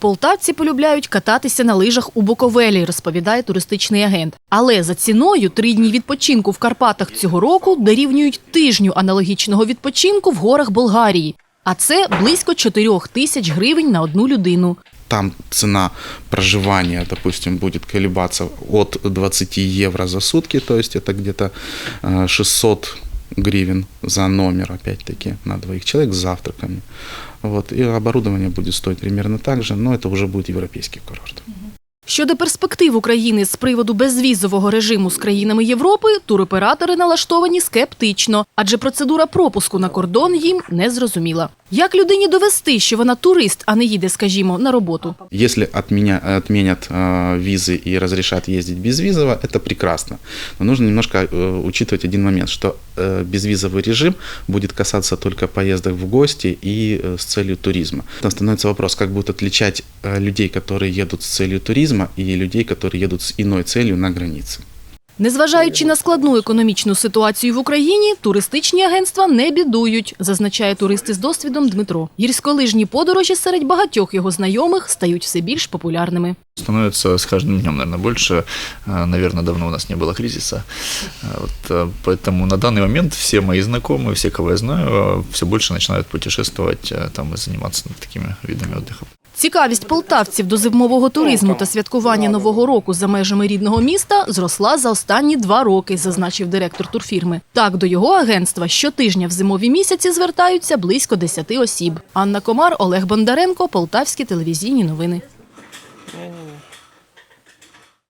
Полтавці полюбляють кататися на лижах у Буковелі, розповідає туристичний агент. Але за ціною три дні відпочинку в Карпатах цього року дорівнюють тижню аналогічного відпочинку в горах Болгарії. А це близько 4 тисяч гривень на одну людину. Там цена проживания, допустим, будет колебаться от 20 евро за сутки, то есть это где-то э, 600 гривен за номер, опять-таки, на двоих человек с завтраками. Вот. И оборудование будет стоить примерно так же, но это уже будет европейский курорт. Щодо перспектив України з приводу безвізового режиму з країнами Європи, туроператори налаштовані скептично, адже процедура пропуску на кордон їм не зрозуміла. Як людині довести, що вона турист, а не їде, скажімо, на роботу? Если отменя, отменят э, визы и разрешат ездить безвизово, это прекрасно. Но нужно немножко э, учитывать один момент, что э, безвизовый режим будет касаться только поездок в гости и э, с целью туризма. Там становится вопрос, как будут отличать э, людей, которые едут с целью туризма, и людей, которые едут с иной целью на границе. Незважаючи на складну економічну ситуацію в Україні, туристичні агентства не бідують, зазначає туристи з досвідом Дмитро. Гірськолижні подорожі серед багатьох його знайомих стають все більш популярними. Становится с каждым днем, наверное, больше. Э, Наверное, давно у нас не было кризиса. Э, Вот, э, поэтому на данный момент все мои знакомые, все, кого я знаю, все больше начинают путешествовать э, там и заниматься такими видами отдыха. Цікавість полтавців до зимового туризму та святкування Нового року за межами рідного міста зросла за останні два роки, зазначив директор турфірми. Так, до його агентства щотижня в зимові місяці звертаються близько 10 осіб. Анна Комар, Олег Бондаренко, Полтавські телевізійні новини.